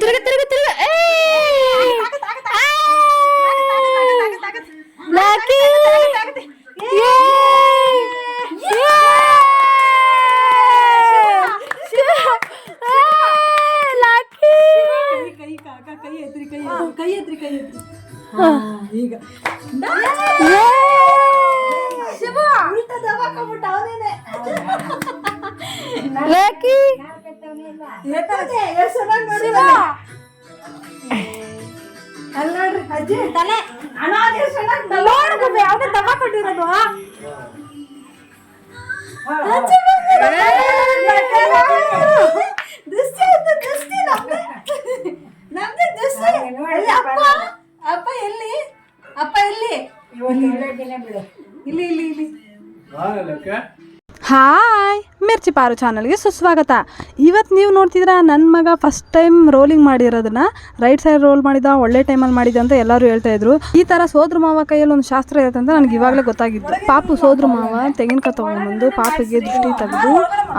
ತಿರುಗ ತಿರುಗ ತಿರುಗ ಲಕ್ಕಿ ಲಕ್ಕಿ ಕೈ ಕಾಕ ಕೈ ಎತ್ರಿ ಕೈ ಎತ್ರಿ ಕೈ ಎತ್ರಿ ಕೈ ಎತ್ರಿ ಹಾ, ಈಗ ಉಲ್ಟಾ ದಬಾಕೊಂಬಿಟ್ಟ ಅವ್ನೇನೆ. ಲಕ್ಕಿ ಎತ್ತದೆ, ಎಷ್ಟ್ ಚೆನ್ನಾಗ್ ನೋಡಿದ. ಅಲ್ಲ್ ನೋಡ್ರಿ ಅಜ್ಜಿ. ತಲೆ. ಅದ್ ನೋಡ್ಬೇಕು ಯಾವ್ದೇ ದಬಾ ಕೊಟ್ಟಿರೋದು. ಅಜ್ಜಿ ದೃಷ್ಟಿ ಆಯ್ತು ದೃಷ್ಟಿ ನಮ್ದೆ. ನಮ್ದೆ ದೃಷ್ಟಿ. ಎಲ್ಲಿ ಅಪ್ಪ ಅಪ್ಪ ಎಲ್ಲಿ? ಅಪ್ಪ ಎಲ್ಲಿ? ಇಲ್ಲಿ ಇಲ್ಲಿ ಇಲ್ಲಿ. ಹಾಯ್ ಮಿರ್ಚಿ ಪಾರು ಚಾನಲ್ಗೆ ಸುಸ್ವಾಗತ. ಇವತ್ತು ನೀವು ನೋಡ್ತಿದ್ರ ನನ್ನ ಮಗ ಫಸ್ಟ್ ಟೈಮ್ ರೋಲಿಂಗ್ ಮಾಡಿರೋದನ್ನ ರೈಟ್ ಸೈಡ್ ರೋಲ್ ಮಾಡಿದ, ಒಳ್ಳೆ ಟೈಮಲ್ಲಿ ಮಾಡಿದ ಅಂತ ಎಲ್ಲರೂ ಹೇಳ್ತಾ ಇದ್ರು. ಈ ಥರ ಸೋದ್ರ ಮಾವ ಕೈಯಲ್ಲಿ ಒಂದು ಶಾಸ್ತ್ರ ಇರುತ್ತೆ ಅಂತ ನನಗೆ ಇವಾಗಲೇ ಗೊತ್ತಾಗಿದ್ದು. ಪಾಪು ಸೋದ್ರ ಮಾವ, ತೆಂಗಿನಕಾಯಿ ತೊಗೊಂಡ್ಬಂದು ಪಾಪಿಗೆ ದೃಷ್ಟಿ ತೆಗೆದು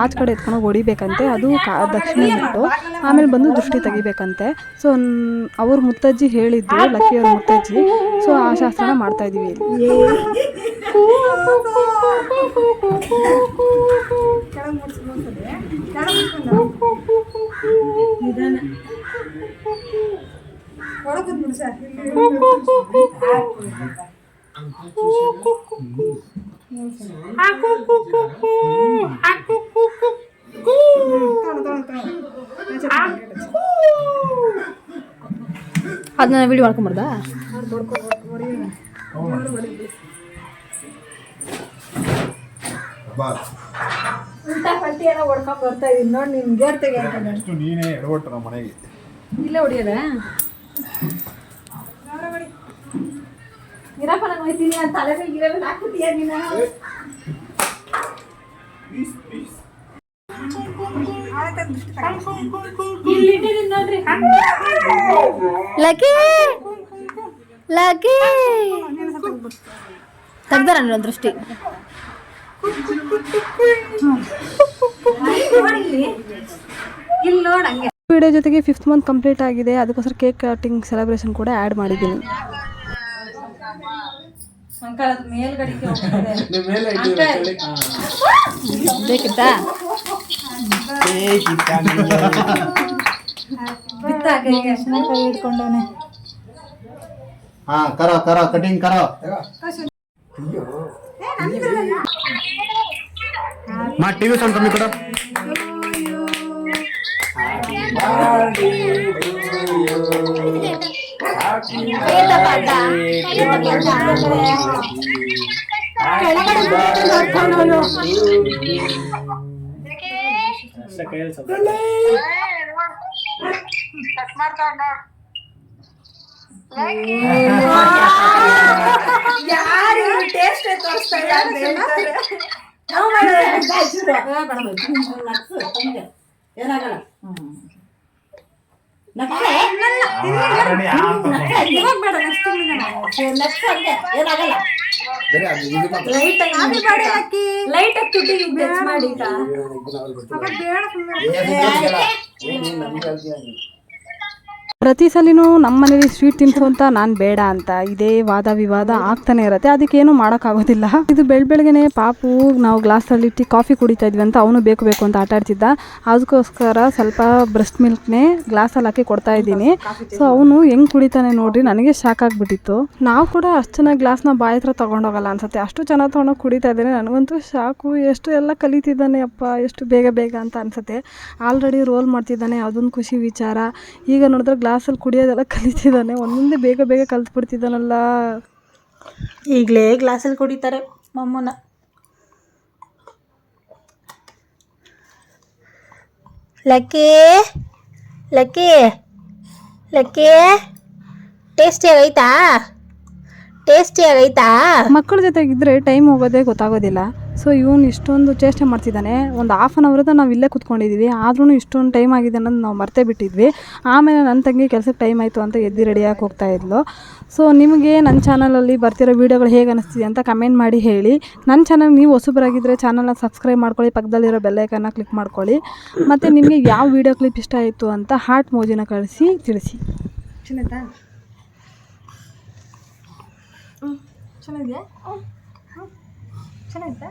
ಆಚ ಕಡೆ ಎತ್ಕೊಂಡು ಹೊಡಿಬೇಕಂತೆ. ಅದು ಕಾ, ದಕ್ಷಿಣ ಬಿಟ್ಟು ಆಮೇಲೆ ಬಂದು ದೃಷ್ಟಿ ತೆಗಿಬೇಕಂತೆ. ಸೊ ಅವ್ರ ಮುತ್ತಜ್ಜಿ ಹೇಳಿದ್ದು, ಲಕ್ಕಿಯವ್ರ ಮುತ್ತಜ್ಜಿ. ಸೊ ಆ ಶಾಸ್ತ್ರನ ಮಾಡ್ತಾ ಇದೀವಿ ಅದನ್ನ ವಿಡಿಯೋ ಮಾಡ್ಕೊಂಬರ್ದಾ ಉಲ್ಟಾ ಪಲ್ಟಿ ಎಲ್ಲ ಹೊಡ್ಕೊಂಡ್ ಬರ್ತಾ ಇದೀನಿ ನೋಡಿ ನಿನ್ ಗೇರ್ ತೆಗಿ ನೆಕ್ಸ್ಟ್ ನೀನೇ ಎಡವಟ್ಟು ನಮ್ಮ ಮನೆಗೆ. ಇಲ್ಲೇ ಹೊಡಿಯದ? ಇರಪ್ಪ ನಾನು ಹೋಯ್ತೀನಿ ಅಂತ ತಲೆ ಮೇಲೆ ಗಿರ ಮೇಲೆ ಹಾಕ್ಬಿಟ್ಟಿಯ ನೀನು? ಲಕ್ಕಿ! ಲಕ್ಕಿ! ತೆಗ್ದಾರ ನನ್ನ ದೃಷ್ಟಿ. ಇಲ್ಲಿ ಇಲ್ಲಿ ನೋಡ್ ಹಂಗೆ ವಿಡಿಯೋ ಜೊತೆಗೆ ಫಿಫ್ತ್ ಮಂತ್ ಕಂಪ್ಲೀಟ್ ಆಗಿದೆ. ಅದಕ್ಕೋಸ್ಕರ ಕೇಕ್ ಕಟಿಂಗ್ ಸೆಲೆಬ್ರೇಷನ್ ಕೂಡ ಆ್ಯಡ್ ಮಾಡಿದ್ದೀನಿ. ಬೇಕಿತ್ತಾ? ಹಾ ಕರ ಕರ ಕಟಿಂಗ್ ಕರೋ. ಮಾ ಟಿವಿ ಸೌಂಡ್ ಕಮ್ಮಿ ಕೊಡು ಯಾರು ಟೇಸ್ಟ್ ತೋರಿಸ್ತಾ ಇಲ್ಲ ಏನಾಗಲ್ಲ? ಲೈಟ್ ಟಚ್ ಮಾಡಿ ಪ್ರತಿ ಸಲಿನೂ ನಮ್ಮ ಮನೇಲಿ ಸ್ವೀಟ್ ತಿನ್ಸು ಅಂತ ನಾನು ಬೇಡ ಅಂತ ಇದೇ ವಾದ ವಿವಾದ ಆಗ್ತಾನೆ ಇರುತ್ತೆ. ಅದಕ್ಕೇನು ಮಾಡೋಕ್ಕಾಗೋದಿಲ್ಲ. ಇದು ಬೆಳ್ ಬೆಳಗ್ಗೆನೆ ಪಾಪು ನಾವು ಗ್ಲಾಸಲ್ಲಿ ಇಟ್ಟು ಕಾಫಿ ಕುಡಿತಾ ಇದ್ವಿ ಅಂತ ಅವನು ಬೇಕು ಬೇಕು ಅಂತ ಆಟ ಆಡ್ತಿದ್ದ. ಅದಕ್ಕೋಸ್ಕರ ಸ್ವಲ್ಪ ಬ್ರೆಸ್ಟ್ ಮಿಲ್ಕ್ನೇ ಗ್ಲಾಸಲ್ಲಿ ಹಾಕಿ ಕೊಡ್ತಾ ಇದ್ದೀನಿ. ಸೊ ಅವನು ಹೆಂಗ್ ಕುಡಿತಾನೆ ನೋಡ್ರಿ, ನನಗೆ ಶಾಕ್ ಆಗಿಬಿಟ್ಟಿತ್ತು. ನಾವು ಕೂಡ ಅಷ್ಟು ಚೆನ್ನಾಗಿ ಗ್ಲಾಸ್ನ ಬಾಯಿ ಹತ್ರ ತೊಗೊಂಡೋಗಲ್ಲ ಅನ್ಸುತ್ತೆ. ಅಷ್ಟು ಚೆನ್ನಾಗಿ ತೊಗೊಂಡೋಗಿ ಕುಡಿತಾ ಇದ್ದಾನೆ. ನನಗಂತೂ ಶಾಕು ಎಷ್ಟು ಎಲ್ಲ ಕಲಿತಿದ್ದಾನೆ ಅಪ್ಪ, ಎಷ್ಟು ಬೇಗ ಬೇಗ ಅಂತ ಅನ್ಸುತ್ತೆ. ಆಲ್ರೆಡಿ ರೋಲ್ ಮಾಡ್ತಿದ್ದಾನೆ, ಅದೊಂದು ಖುಷಿ ವಿಚಾರ. ಈಗ ನೋಡಿದ್ರೆ ಗ್ಲಾಸಲ್ಲಿ ಕುಡಿಯೋದೆಲ್ಲ ಕಲಿತಿದ್ದಾನೆ. ಒಂದೊಂದೇ ಬೇಗ ಬೇಗ ಕಲ್ತ್ಬಿಡ್ತಿದ್ದಾನಲ್ಲ. ಈಗಲೇ ಗ್ಲಾಸಲ್ಲಿ ಕುಡಿತಾರೆ ಮಮ್ಮನ. Lucky lucky lucky. ಟೇಸ್ಟಿಯಾಗೈತಾ ಟೇಸ್ಟಿಯಾಗೈತಾ ಮಕ್ಕಳ ಜೊತೆಗಿದ್ರೆ ಟೈಮ್ ಹೋಗೋದೇ ಗೊತ್ತಾಗೋದಿಲ್ಲ. ಸೊ ಇವನು ಇಷ್ಟೊಂದು ಚೇಷ್ಟೆ ಮಾಡ್ತಿದ್ದಾನೆ. ಒಂದು ಹಾಫ್ ಆನ್ ಅವರ್ ನಾವು ಇಲ್ಲೇ ಕುತ್ಕೊಂಡಿದ್ದೀವಿ ಆದ್ರೂ ಇಷ್ಟೊಂದು ಟೈಮ್ ಆಗಿದೆ ಅನ್ನೋದು ನಾವು ಮರ್ತೇ ಬಿಟ್ಟಿದ್ವಿ. ಆಮೇಲೆ ನನ್ನ ತಂಗಿ ಕೆಲಸಕ್ಕೆ ಟೈಮ್ ಆಯಿತು ಅಂತ ಎದ್ದು ರೆಡಿಯಾಗಿ ಹೋಗ್ತಾ ಇದ್ಲು. ಸೊ ನಿಮಗೆ ನನ್ನ ಚಾನಲಲ್ಲಿ ಬರ್ತಿರೋ ವೀಡಿಯೋಗಳು ಹೇಗೆ ಅನಿಸ್ತಿದೆ ಅಂತ ಕಮೆಂಟ್ ಮಾಡಿ ಹೇಳಿ. ನನ್ನ ಚಾನಲ್ ನೀವು ಹೊಸಬರಾಗಿದ್ದರೆ ಚಾನಲ್ನ ಸಬ್ಸ್ಕ್ರೈಬ್ ಮಾಡ್ಕೊಳ್ಳಿ, ಪಕ್ಕದಲ್ಲಿರೋ ಬೆಲ್ಲೈಕನ್ನ ಕ್ಲಿಕ್ ಮಾಡ್ಕೊಳ್ಳಿ. ಮತ್ತು ನಿಮಗೆ ಯಾವ ವೀಡಿಯೋ ಕ್ಲಿಪ್ ಇಷ್ಟ ಆಯಿತು ಅಂತ ಹಾರ್ಟ್ ಮೋಜಿನ ಕಳಿಸಿ, ತಿಳಿಸಿ. ಚೆನ್ನಾಯ್ತಾ ಹ್ಞೂ ಚೆನ್ನಾಗಿದೆಯಾ? ಹ್ಞೂ ಸಾಕಾಯ್ತಾ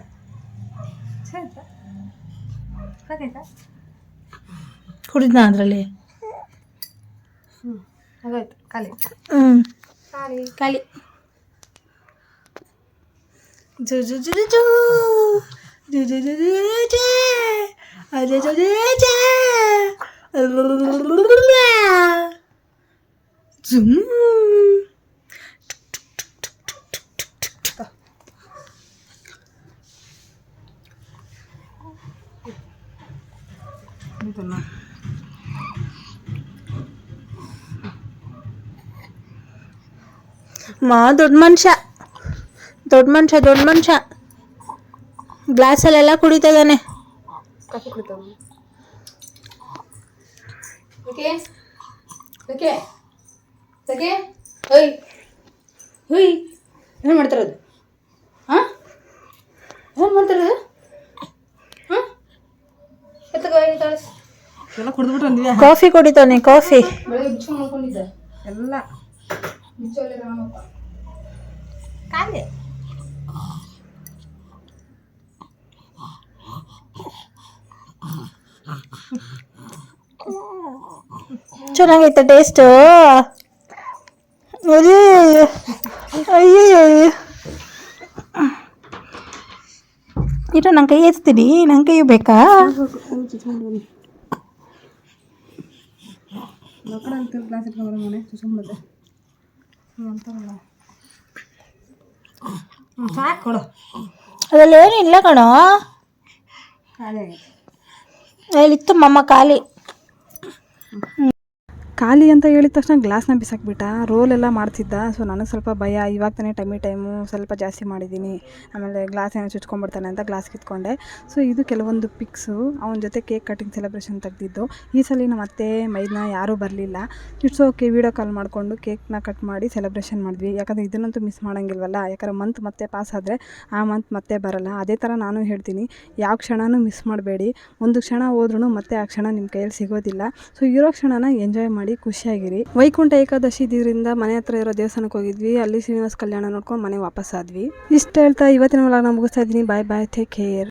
ಕುಡಿದ್ನ ಅದರಲ್ಲಿ ಹಾಗಾಯ್ತು ಖಾಲಿ ಹ್ಞೂ ಖಾಲಿ ಖಾಲಿ ಜು ಜು ಜು ಜು ಜು. ಜು ಜು ಜು ಜು ಜು. ಅಜ ಜು ಜು ಜು. ಜುಮ್. ಮಾ ದೊಡ್ಡ ಮನುಷ್ಯ ದೊಡ್ಡ ಮನುಷ್ಯ ದೊಡ್ಡ ಮನುಷ್ಯ ಗ್ಲಾಸಲ್ಲೆಲ್ಲ ಕುಡಿತಾ ಇದ್ದಾನೆ ಓಕೆ? ಓಕೆ? ಓಕೆ? ಹೊಯ್ ಹೊಯ್ ಏನು ಮಾಡ್ತಿರೋದು ಹಾಂ ಏನು ಮಾಡ್ತಿರೋದು ಹಾಂ ಎಲ್ಲ ಕಾಫಿ ಕುಡಿತಾನೆ ಕಾಫಿ. ಬೆಳಗ್ಗೆ ಬಿಚ್ಕೊಂಡು ಮಾಡ್ಕೊಂಡಿದ್ದೆ ಎಲ್ಲ ಬಿಚ್ಚೋಲೆ ರಾಮಪ್ಪ ಖಾಲಿ ಚೆನ್ನಾಗೈತೆ ಟೇಸ್ಟು ಅಯ್ಯೋ ಅಯ್ಯೋ ಇಟ್ಟು ನನ್ನ ಕೈ ಎತ್ತೀನಿ ನನ್ನ ಕೈ ಬೇಕಾ ಗ್ಲಾಸ್ ಇಟ್ಕೊಂಡು ಮನೆ ಸುಮ್ಮನೆ ಸಾಕು ಕೊಡು ಅದ್ರಲ್ಲಿ ಏನಿಲ್ಲ ಕಣೋ ಖಾಲಿ ಆಗೈತೆ ಅಲ್ಲಿತ್ತು ಮಮ್ಮ ಖಾಲಿ ಖಾಲಿ ಅಂತ ಹೇಳಿದ ತಕ್ಷಣ ಗ್ಲಾಸ್ನ ಬಿಸಾಕ್ಬಿಟ್ಟ. ರೋಲ್ ಎಲ್ಲ ಮಾಡ್ತಿದ್ದ. ಸೊ ನನಗೆ ಸ್ವಲ್ಪ ಭಯ. ಇವಾಗ ತಾನೇ ಟೈಮಿ ಟೈಮು. ಸ್ವಲ್ಪ ಜಾಸ್ತಿ ಮಾಡಿದ್ದೀನಿ ಆಮೇಲೆ ಗ್ಲಾಸ್ ಏನೋ ಚುಚ್ಕೊಂಡ್ಬಿಡ್ತಾನೆ ಅಂತ ಗ್ಲಾಸ್ ಕಿತ್ಕೊಂಡೆ. ಸೊ ಇದು ಕೆಲವೊಂದು ಪಿಕ್ಸು ಅವನ ಜೊತೆ ಕೇಕ್ ಕಟಿಂಗ್ ಸೆಲೆಬ್ರೇಷನ್ ತೆಗೆದಿದ್ದು. ಈ ಸಲ ನಮ್ಮ ಅತ್ತೆ, ಮೈದ್ನ ಯಾರೂ ಬರಲಿಲ್ಲ. ಇಟ್ಸ್ ಓಕೆ ವೀಡಿಯೋ ಕಾಲ್ ಮಾಡಿಕೊಂಡು ಕೇಕ್ನ ಕಟ್ ಮಾಡಿ ಸೆಲೆಬ್ರೇಷನ್ ಮಾಡಿದ್ವಿ. ಯಾಕಂದರೆ ಇದನ್ನಂತೂ ಮಿಸ್ ಮಾಡೋಂಗಿಲ್ವಲ್ಲ? ಯಾಕಂದ್ರೆ ಮಂತ್ ಮತ್ತೆ ಪಾಸ್ ಆದರೆ ಆ ಮಂತ್ ಮತ್ತೆ ಬರಲ್ಲ. ಅದೇ ಥರ ನಾನು ಹೇಳ್ತೀನಿ. ಯಾವ ಕ್ಷಣನೂ ಮಿಸ್ ಮಾಡಬೇಡಿ. ಒಂದು ಕ್ಷಣ ಹೋದ್ರೂ ಮತ್ತೆ ಆ ಕ್ಷಣ ನಿಮ್ಮ ಕೈಯಲ್ಲಿ ಸಿಗೋದಿಲ್ಲ. ಸೊ ಇರೋ ಕ್ಷಣನ ಎಂಜಾಯ್ ಮಾಡಿ. ಖುಷಿಯಾಗಿರಿ. ವೈಕುಂಠ ಏಕಾದಶಿ ಇದರಿಂದ ಮನೆ ಹತ್ರ ಇರೋ ದೇವಸ್ಥಾನಕ್ಕೆ ಹೋಗಿದ್ವಿ. ಅಲ್ಲಿ ಶ್ರೀನಿವಾಸ ಕಲ್ಯಾಣ ನೋಡ್ಕೊಂಡು ಮನೆ ವಾಪಸ್ ಆದ್ವಿ ಇಷ್ಟ ಹೇಳ್ತಾ ಇವತ್ತಿನ ಮುಗಿಸ್ತಾ ಇದ್ದೀನಿ. ಬಾಯ್ ಬಾಯ್ ಟೇಕ್ ಕೇರ್